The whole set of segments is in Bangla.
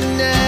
The night,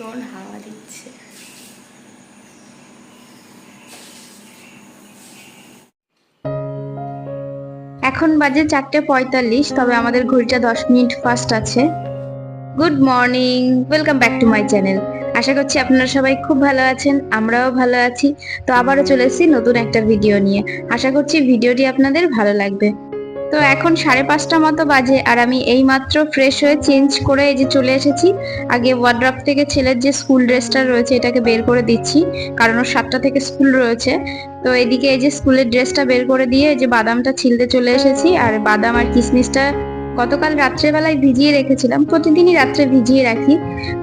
ভীষণ হাওয়া দিচ্ছে। এখন বাজে চারটে পঁয়তাল্লিশ, তবে আমাদের ঘড়িটা দশ মিনিট ফাস্ট আছে। Good morning welcome back to my channel আশা করছি আপনারা সবাই খুব ভালো আছেন, আমরাও ভালো আছি। তো আবারও চলে এসেছি নতুন একটা ভিডিও নিয়ে। আশা করছি ভিডিওটি আপনাদের ভালো লাগবে। তো এখন সাড়ে পাঁচটা মতো বাজে আর আমি এই মাত্র ফ্রেশ হয়ে চেঞ্জ করে এই যে চলে এসেছি। আগে ওয়ার্ড্রপ থেকে ছেলের যে স্কুল ড্রেসটা রয়েছে এটাকে বের করে দিচ্ছি, কারণ ওর সাতটা থেকে স্কুল রয়েছে। তো এদিকে এই যে স্কুলের ড্রেসটা বের করে দিয়ে এই যে বাদামটা ছিলতে চলে এসেছি, আর বাদাম আর কিশমিশটা গতকাল রাত্রেবেলায় ভিজিয়ে রেখেছিলাম। প্রতিদিনই রাত্রে ভিজিয়ে রাখি।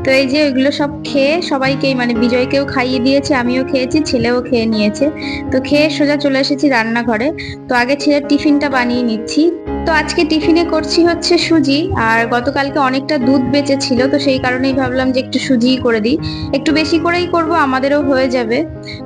তো এই যে ওইগুলো সব খেয়ে সবাইকেই মানে বিজয়কেও খাইয়ে দিয়েছে, আমিও খেয়েছি, ছেলেও খেয়ে নিয়েছে। তো খেয়ে সোজা চলে এসেছি রান্নাঘরে। তো আগে ছেলের টিফিনটা বানিয়ে নিচ্ছি। তো আজকে টিফিনে করছি হচ্ছে সুজি, আর গতকালকে অনেকটা দুধ বেঁচে ছিল তো সেই কারণেই ভাবলাম যে একটু সুজিই করে দিই। একটু বেশি করেই করব, আমাদেরও হয়ে যাবে।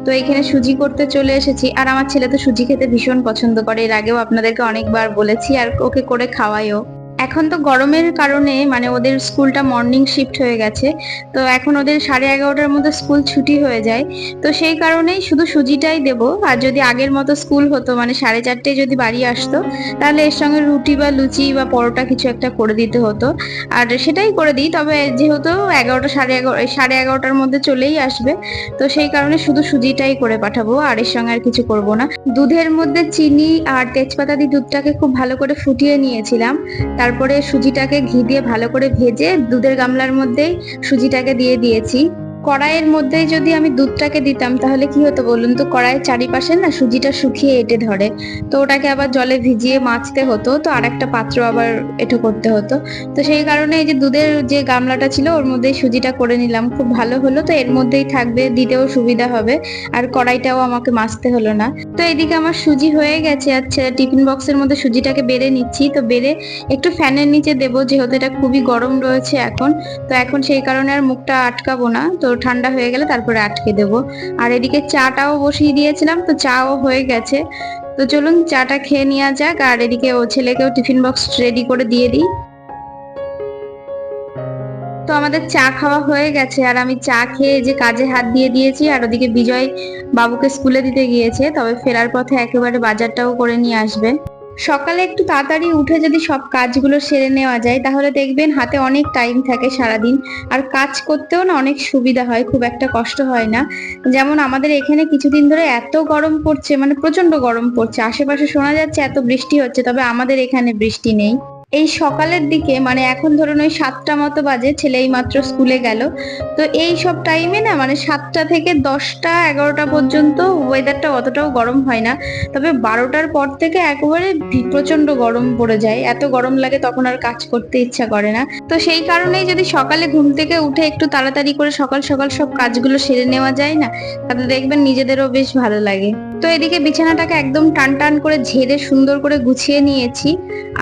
তো এখানে সুজি করতে চলে এসেছি। আর আমার ছেলে তো সুজি খেতে ভীষণ পছন্দ করে। এর আগেও আপনাদেরকে অনেকবার বলেছি, আর ওকে করে খাওয়াইও। এখন তো গরমের কারণে মানে ওদের স্কুলটা মর্নিং শিফট হয়ে গেছে। তো এখন ওদের সাড়ে এগারোটার মধ্যে স্কুল ছুটি হয়ে যায়। তো সেই কারণেই শুধু সুজিটাই দেবো। আর যদি আগের মতো স্কুল হতো মানে সাড়ে চারটে যদি বাড়ি আসতো, তাহলে এর সঙ্গে রুটি বা লুচি বা পরোটা কিছু একটা করে দিতে হতো। আর সেটাই করে দিই, তবে যেহেতু এগারোটা সাড়ে এগারো সাড়ে এগারোটার মধ্যে চলেই আসবে, তো সেই কারণে শুধু সুজিটাই করে পাঠাবো, আর এর সঙ্গে আর কিছু করব না। দুধের মধ্যে চিনি আর তেজপাতা দিয়ে দুধটাকে খুব ভালো করে ফুটিয়ে নিয়েছিলাম। তারপরে সুজিটাকে ঘি দিয়ে ভালো করে ভেজে দুধের গামলার মধ্যেই সুজিটাকে দিয়ে দিয়েছি। কড়াইয়ের মধ্যে যদি আমি দুধটাকে দিতাম, তাহলে কি হতো বলুন তো? কড়াইয়ের চারিপাশে না সুজিটা শুকিয়ে এঁটে ধরে। তো ওটাকে আবার জলে ভিজিয়ে মাছতে হতো, তো আর একটা পাত্র আবার এঁটো করতে হতো। তো সেই কারণে এই যে দুধের যে গামলাটা ছিল, ওর মধ্যেই সুজিটা করে নিলাম। খুব ভালো হলো, তো এর মধ্যেই থাকবে, দিতেও সুবিধা হবে। আর কড়াইটাও আমাকে মাজতে হলো না। তো এদিকে আমার সুজি হয়ে গেছে। আচ্ছা টিফিন বক্সের মধ্যে সুজিটাকে বেড়ে নিচ্ছি। তো বেড়ে একটু ফ্যানের নিচে দেবো, যেহেতু এটা খুবই গরম রয়েছে এখন। তো এখন সেই কারণে আর মুখটা আটকাবো না। তো ঠান্ডা হয়ে গেলে তারপরে আটকে দেবো। আর এদিকে চাটাও বসিয়ে দিয়েছিলাম, তো চাও হয়ে গেছে। তো চলুন চাটা খেয়ে নেওয়া যাক, আর এদিকে ও ছেলেকেও টিফিন বক্স রেডি করে দিয়ে দিই। তো আমাদের চা খাওয়া হয়ে গেছে, আর আমি চা খেয়ে যে কাজে হাত দিয়ে দিয়েছি, আর ওদিকে বিজয় বাবুকে স্কুলে দিতে গিয়েছে, তবে ফেরার পথে একেবারে বাজারটাও করে নিয়ে আসবে। সকালে একটু তাড়াতাড়ি উঠে যদি সব কাজগুলো সেরে নেওয়া যায়, তাহলে দেখবেন হাতে অনেক টাইম থাকে সারাদিন। আর কাজ করতেও না অনেক সুবিধা হয়, খুব একটা কষ্ট হয় না। যেমন আমাদের এখানে কিছুদিন ধরে এত গরম পড়ছে মানে প্রচণ্ড গরম পড়ছে। আশেপাশে শোনা যাচ্ছে এত বৃষ্টি হচ্ছে, তবে আমাদের এখানে বৃষ্টি নেই। এই সকালের দিকে মানে এখন ধরুন ওই সাতটা মতো বাজে ছেলে এই মাত্র স্কুলে গেল। তো এই সব টাইমে না মানে সাতটা থেকে দশটা, এগারোটা পর্যন্ত ওয়েদারটা অতটাও গরম হয় না। তবে বারোটার পর থেকে একেবারে প্রচণ্ড গরম পড়ে যায়। এত গরম লাগে তখন আর কাজ করতে ইচ্ছা করে না। তো সেই কারণেই যদি সকালে ঘুম থেকে উঠে একটু তাড়াতাড়ি করে সকাল সকাল সব কাজগুলো সেরে নেওয়া যায় না, তাহলে দেখবেন নিজেদেরও বেশ ভালো লাগে। তো এদিকে বিছানাটাকে একদম টান টান করে ঝেড়ে সুন্দর করে গুছিয়ে নিয়েছি।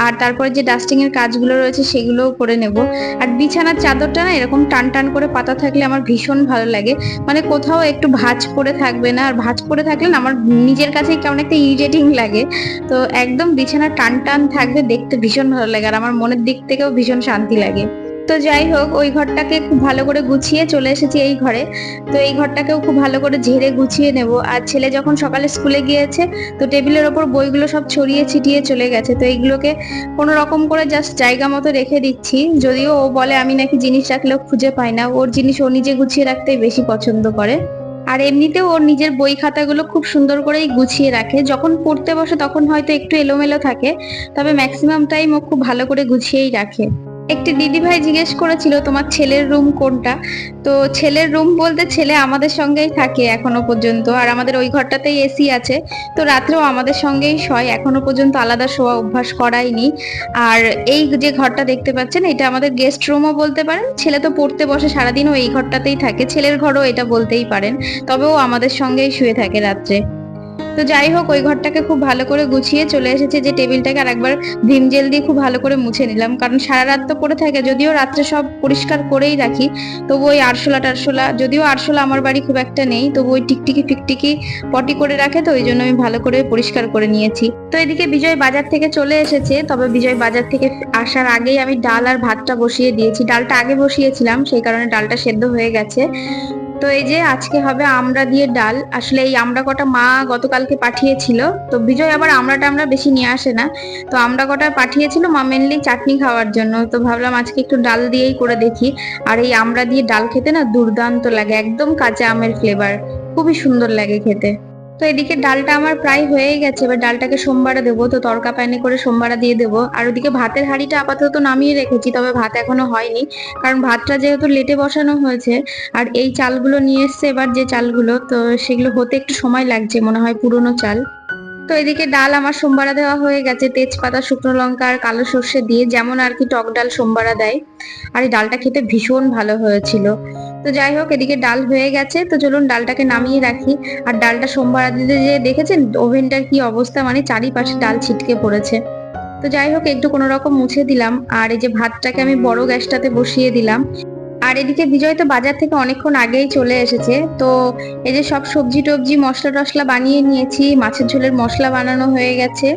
আর তারপরে যে প্লাস্টিং এর কাজগুলো রয়েছে সেগুলোও করে নেব। আর বিছানার চাদরটা না এরকম টান টান করে পাতা থাকলে আমার ভীষণ ভালো লাগে। মানে কোথাও একটু ভাঁজ পড়ে থাকবে না, আর ভাঁজ পড়ে থাকলে না আমার নিজের কাছেই কেমন একটা ইরিটেটিং লাগে। তো একদম বিছানা টান টান থাকবে দেখতে ভীষণ ভালো লাগে, আর আমার মনের দিক থেকেও ভীষণ শান্তি লাগে। তো যাই হোক, ওই ঘরটাকে খুব ভালো করে গুছিয়ে চলে এসেছি এই ঘরে। তো এই ঘরটাকেও খুব ভালো করে ঝেড়ে গুছিয়ে নেব। আর ছেলে যখন সকালে স্কুলে গিয়েছে, তো টেবিলের ওপর বইগুলো সব ছড়িয়ে ছিটিয়ে চলে গেছে। তো এইগুলোকে কোনো রকম করে জাস্ট জায়গা মতো রেখে দিচ্ছি। যদিও ও বলে, আমি নাকি জিনিস রাখলেও খুঁজে পাই না। ওর জিনিস ও নিজে গুছিয়ে রাখতেই বেশি পছন্দ করে। আর এমনিতেও ওর নিজের বই খাতাগুলো খুব সুন্দর করেই গুছিয়ে রাখে। যখন পড়তে বসে, তখন হয়তো একটু এলোমেলো থাকে, তবে ম্যাক্সিমাম টাইম ও খুব ভালো করে গুছিয়েই রাখে। একটি দিদি ভাই জিজ্ঞেস করেছিল, তোমার ছেলের রুম কোনটা? তো ছেলের রুম বলতে ছেলে আমাদের সঙ্গেই থাকে এখনও পর্যন্ত, আর আমাদের ওই ঘরটাতেই এসি আছে। তো রাত্রেও আমাদের সঙ্গেই শয়, এখনও পর্যন্ত আলাদা শোয়া অভ্যাস করাইনি আর এই যে ঘরটা দেখতে পাচ্ছেন, এটা আমাদের গেস্ট রুমও বলতে পারেন। ছেলে তো পড়তে বসে সারাদিনও এই ঘরটাতেই থাকে, ছেলের ঘরও এটা বলতেই পারেন। তবেও আমাদের সঙ্গেই শুয়ে থাকে রাত্রে। তো যাই হোক, ওই ঘরটাকে খুব ভালো করে গুছিয়ে চলে এসেছে যে টেবিলটাকে আরেকবার ভিম জেল দিয়ে খুব ভালো করে মুছে নিলাম। কারণ সারা রাত তো পড়ে থাকে, যদিও রাত্রে সব পরিষ্কার করেই রাখি, তবু ওই আরশোলা টারশোলা যদিও আরশোলা আমার বাড়ি খুব একটা নেই, তবু ওই টিকটিকি ফিকটিকি পটি করে রাখে তো, ওই জন্য আমি ভালো করে পরিষ্কার করে নিয়েছি। তো এদিকে বিজয় বাজার থেকে চলে এসেছে, তবে বিজয় বাজার থেকে আসার আগেই আমি ডাল আর ভাতটা বসিয়ে দিয়েছি। ডালটা আগে বসিয়েছিলাম, সেই কারণে ডালটা সেদ্ধ হয়ে গেছে। তো এই যে আজকে হবে আমরা দিয়ে ডাল। আসলে এই আমরা কটা মা গতকালকে পাঠিয়েছিল। তো বিজয় আবার আমরাটা আমরা বেশি নিয়ে আসে না। তো আমরা কটা পাঠিয়েছিল মা মেনলি চাটনি খাওয়ার জন্য। তো ভাবলাম আজকে একটু ডাল দিয়েই করে দেখি। আর এই আমরা দিয়ে ডাল খেতে না দুর্দান্ত লাগে। একদম কাঁচা আমের ফ্লেভার খুবই সুন্দর লাগে খেতে। তো এদিকে ডালটা আমার প্রায় হয়েই গেছে। এবার ডালটাকে সোমবারে দেবো। তো তরকা প্যানে করে সোমবারে দিয়ে দেবো। আর ওদিকে ভাতের হাঁড়িটা আপাতত নামিয়ে রেখেছি, তবে ভাত এখনও হয়নি। কারণ ভাতটা যেহেতু লেটে বসানো হয়েছে, আর এই চালগুলো নিয়ে এসছে এবার যে চালগুলো, তো সেগুলো হতে একটু সময় লাগছে, মনে হয় পুরনো চাল। তো এদিকে ডাল আমার সোমবারা দেওয়া হয়ে গেছে। তেজপাতা, শুকনো লঙ্কা আর কালো সর্ষে দিয়ে যেমন আর কি টক ডাল সোমবারা দেয়। আর এই ডালটা খেতে ভীষণ ভালো হয়েছিল। তো যাই হোক, এদিকে ডাল হয়ে গেছে। তো চলুন ডালটাকে নামিয়ে রাখি। আর ডালটা সোমবারা দিতে যে দেখেছেন, ওভেনটার কি অবস্থা মানে চারিপাশে ডাল ছিটকে পড়েছে। তো যাই হোক, একটু কোনো রকম মুছে দিলাম। আর এই যে ভাতটাকে আমি বড় গ্যাসটাতে বসিয়ে দিলাম। আর এদিকে বিজয় তো বাজার থেকে অনেকক্ষণ আগেই চলে এসেছে। তো এই যে সব সবজি টবজি, মশলা টশলা বানিয়ে নিয়েছি, মাছের ঝোলের মশলা বানানো হয়ে গেছে।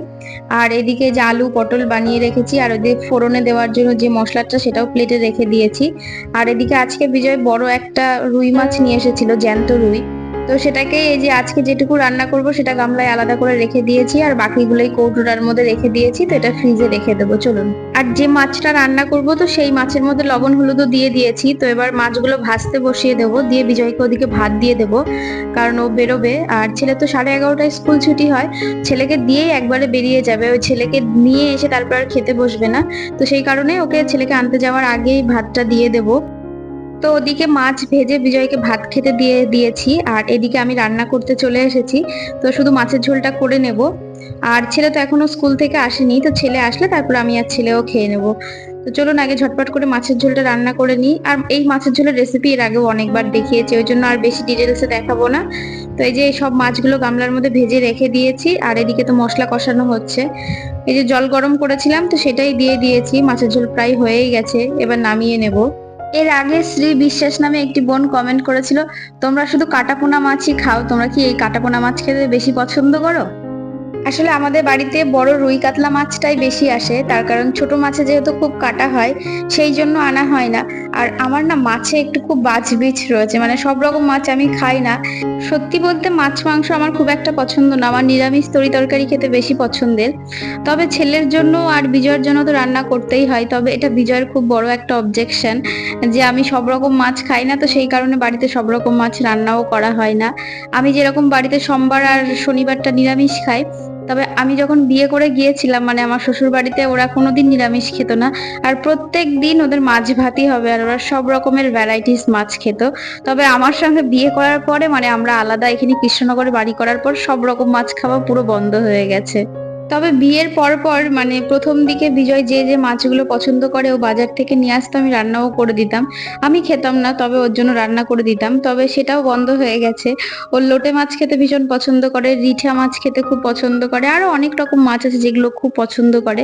আর এদিকে যে আলু, পটল বানিয়ে রেখেছি, আর ওদের ফোড়নে দেওয়ার জন্য যে মশলাটা সেটাও প্লেটে রেখে দিয়েছি। আর এদিকে আজকে বিজয় বড় একটা রুই মাছ নিয়ে এসেছিল, জ্যান্ত রুই। তো সেটাকে এই যে আজকে যেটুকু রান্না করব সেটা গামলায় আলাদা করে রেখে দিয়েছি আর বাকিগুলোই কৌটোটার মধ্যে রেখে দিয়েছি, তো এটা ফ্রিজে রেখে দেবো। চলুন। আর যে মাছটা রান্না করব তো সেই মাছের মধ্যে লবণ হলুদও দিয়ে দিয়েছি। তো এবার মাছগুলো ভাজতে বসিয়ে দেবো, দিয়ে বিজয়কে ওদিকে ভাত দিয়ে দেবো, কারণ ও বেরোবে। আর ছেলে তো সাড়ে এগারোটায় স্কুল ছুটি হয়, ছেলেকে দিয়েই একবারে বেরিয়ে যাবে। ওই ছেলেকে নিয়ে এসে তারপর আর খেতে বসবে না। তো সেই কারণে ওকে ছেলেকে আনতে যাওয়ার আগেই ভাতটা দিয়ে দেবো। তো ওদিকে মাছ ভেজে বিজয়কে ভাত খেতে দিয়ে দিয়েছি, আর এদিকে আমি রান্না করতে চলে এসেছি। তো শুধু মাছের ঝোলটা করে নেব। আর ছেলে তো এখনও স্কুল থেকে আসেনি, তো ছেলে আসলে তারপর আমি আর ছেলেও খেয়ে নেব। তো চলুন আগে ঝটপট করে মাছের ঝোলটা রান্না করে নিই। আর এই মাছের ঝোলের রেসিপি এর আগেও অনেকবার দেখিয়েছি, ওই জন্য আর বেশি ডিটেলসে দেখাবো না। তো এই যে সব মাছগুলো গামলার মধ্যে ভেজে রেখে দিয়েছি, আর এদিকে তো মশলা কষানো হচ্ছে। এই যে জল গরম করেছিলাম, তো সেটাই দিয়ে দিয়েছি। মাছের ঝোল প্রায় হয়েই গেছে, এবার নামিয়ে নেব। এর আগে শ্রী বিশ্বাস নামে একটি বোন কমেন্ট করেছিল, তোমরা শুধু কাটাপোনা মাছই খাও, তোমরা কি এই কাটাপোনা মাছ খেতে বেশি পছন্দ করো? আসলে আমাদের বাড়িতে বড় রুই কাতলা মাছটাই বেশি আসে, তার কারণ ছোট মাছে যেহেতু খুব কাটা হয়, সেই জন্য আনা হয় না। আর আমার না মাছে একটু খুব বাজবিচ রয়েছে মানে সব রকম মাছ আমি খাই না। সত্যি বলতে মাছ মাংস আমার খুব একটা পছন্দ না, আমার নিরামিষ তরি তরকারি খেতে বেশি পছন্দের। তবে ছেলের জন্য আর বিজয়ের জন্য তো রান্না করতেই হয়, তবে এটা বিজয়ের খুব বড় একটা অবজেকশন যে আমি সব রকম মাছ খাই না, তো সেই কারণে বাড়িতে সব রকম মাছ রান্নাও করা হয় না। আমি যেরকম বাড়িতে সোমবার আর শনিবারটা নিরামিষ খাই তবে আমি যখন বিয়ে করে গিয়েছিলাম মানে আমার শ্বশুর বাড়িতে ওরা কোনোদিন নিরামিষ খেত না। আর প্রত্যেক দিন ওদের মাছ ভাতই হবে আর ওরা সব রকমের ভ্যারাইটিস মাছ খেত। তবে আমার সঙ্গে বিয়ে করার পরে মানে আমরা আলাদা এখানে কৃষ্ণনগরে বাড়ি করার পর সব রকম মাছ খাওয়া পুরো বন্ধ হয়ে গেছে। তবে বিয়ের পর পর মানে প্রথম দিকে বিজয় যে যে মাছগুলো পছন্দ করে ও বাজার থেকে নিয়ে আসতো, আমি রান্নাও করে দিতাম। আমি খেতাম না, তবে ওর জন্য রান্না করে দিতাম। তবে সেটাও বন্ধ হয়ে গেছে। ওর লোটে মাছ খেতে ভীষণ পছন্দ করে, রিঠা মাছ খেতে খুব পছন্দ করে, আরও অনেক রকম মাছ আছে যেগুলো খুব পছন্দ করে।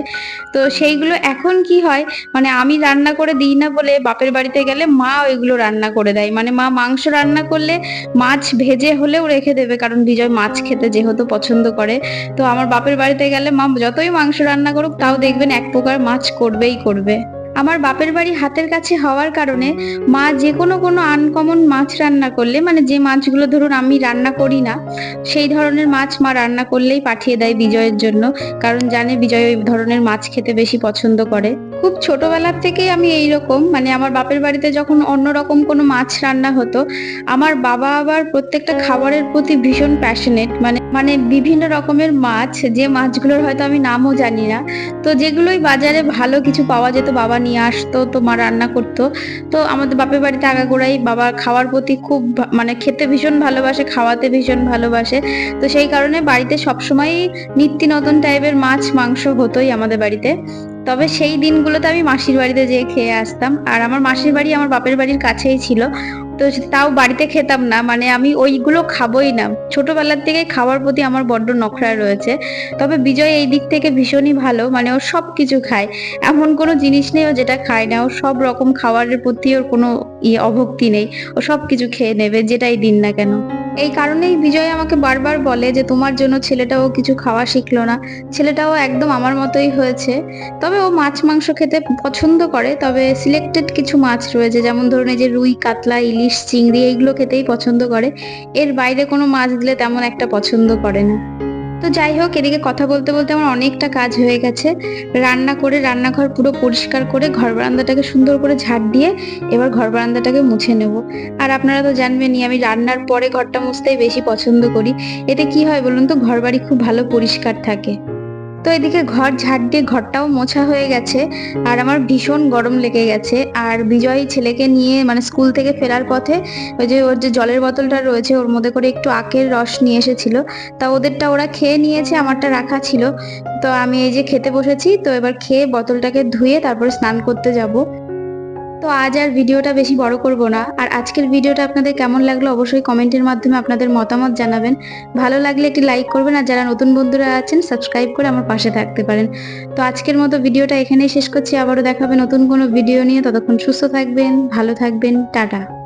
তো সেইগুলো এখন কি হয় মানে আমি রান্না করে দিই না বলে বাপের বাড়িতে গেলে মা ওইগুলো রান্না করে দেয়। মানে মা মাংস রান্না করলে মাছ ভেজে হলেও রেখে দেবে, কারণ বিজয় মাছ খেতে যেহেতু পছন্দ করে। তো আমার বাপের বাড়িতে গেলে মা যতই মাংস রান্না করুক তাও দেখবেন এক প্রকার মাছ করবেই করবে। আমার বাপের বাড়ি হাতের কাছে হওয়ার কারণে মা যে কোনো কোনো আনকমন মাছ রান্না করলে মানে যে মাছগুলো ধরুন আমি রান্না করি না, সেই ধরনের মাছ মা রান্না করলেই পাঠিয়ে দেয় বিজয়ের জন্য, কারণ জানে বিজয় ওই ধরনের মাছ খেতে বেশি পছন্দ করে। খুব ছোটবেলার থেকেই আমি এই রকম মানে আমার বাপের বাড়িতে যখন অন্যরকম কোনো মাছ রান্না হতো, আমার বাবা আবার প্রত্যেকটা খাবারের প্রতি ভীষণ প্যাশনেট মানে মানে বিভিন্ন রকমের মাছ, যে মাছগুলোর হয়তো আমি নামও জানি না, তো যেগুলোই বাজারে ভালো কিছু পাওয়া যেত বাবা নিয়ে আসতো, তো মা রান্না করতো। তো আমাদের বাপের বাড়িতে আগাগোড়াই বাবা খাওয়ার প্রতি খুব মানে খেতে ভীষণ ভালোবাসে, খাওয়াতে ভীষণ ভালোবাসে। তো সেই কারণে বাড়িতে সবসময়ই নিত্য নতুন টাইপের মাছ, মাংস হতোই আমাদের বাড়িতে। তবে সেই দিনগুলোতে আমি মাসির বাড়িতে যেয়ে খেয়ে আসতাম। আর আমার মাসির বাড়ি আমার বাপের বাড়ির কাছেই ছিল। তো তাও বাড়িতে খেতাম না। মানে আমি ওইগুলো খাবোই না। ছোটবেলার থেকে খাওয়ার প্রতি আমার বড্ড নখরা রয়েছে। তবে বিজয় এই দিক থেকে ভীষণই ভালো। মানে ও সব কিছু খায়। এমন কোনো জিনিস নেই ও যেটা খায় না। ও সব রকম খাবারের প্রতি ওর কোনো ইয়ে অভক্তি নেই। ও সব কিছু খেয়ে নেবে, যেটাই দিন না কেন। এই কারণেই বিজয় আমাকে বারবার বলে যে, তোমার জন্য ছেলেটাও কিছু খাওয়া শিখলো না। ছেলেটাও একদম আমার মতোই হয়েছে। তবে ও মাছ, মাংস খেতে পছন্দ করে। তবে সিলেক্টেড কিছু মাছ রয়েছে। যেমন ধরুন, এই যে রুই, কাতলা ইলিশ, চিংড়ি এইগুলো খেতেই পছন্দ করে। এর বাইরে কোনো মাছ দিলে তেমন একটা পছন্দ করে না। তো যাই হোক, এদিকে কথা বলতে বলতে আমার অনেকটা কাজ হয়ে গেছে। রান্না করে, রান্নাঘর পুরো পরিষ্কার করে, ঘর বারান্দাটাকে সুন্দর করে ঝাড় দিয়ে এবার ঘর বারান্দাটাকে মুছে নেব। আর আপনারা তো জানবেনই, আমি রান্নার পরে ঘরটা মুছতেই বেশি পছন্দ করি। এতে কি হয় বলুন তো ঘর বাড়ি খুব ভালো পরিষ্কার থাকে। তো এদিকে ঘর ঝাড় দিয়ে ঘরটাও মোছা হয়ে গেছে, আর আমার ভীষণ গরম লেগে গেছে। আর বিজয় ছেলেকে নিয়ে মানে স্কুল থেকে ফেরার পথে ওই যে ওর যে জলের বোতলটা রয়েছে, ওর মধ্যে করে একটু আখের রস নিয়ে এসেছিল। তা ওদেরটা ওরা খেয়ে নিয়েছে, আমারটা রাখা ছিল। তো আমি এই যে খেতে বসেছি, তো এবার খেয়ে বোতলটাকে ধুয়ে তারপরে স্নান করতে যাব। তো আজ আর ভিডিওটা বেশি বড় করব না। আর আজকের ভিডিওটা আপনাদের কেমন লাগল অবশ্যই কমেন্টের মাধ্যমে আপনাদের মতামত জানাবেন। ভালো লাগলে একটি লাইক করবেন আর যারা নতুন বন্ধুরা আছেন, সাবস্ক্রাইব করে আমার পাশে থাকতে পারেন। তো আজকের মতো ভিডিওটা এখানেই শেষ করছি। আবারও দেখাবে নতুন কোনো ভিডিও নিয়ে। ততক্ষণ সুস্থ থাকবেন, ভালো থাকবেন, টাটা।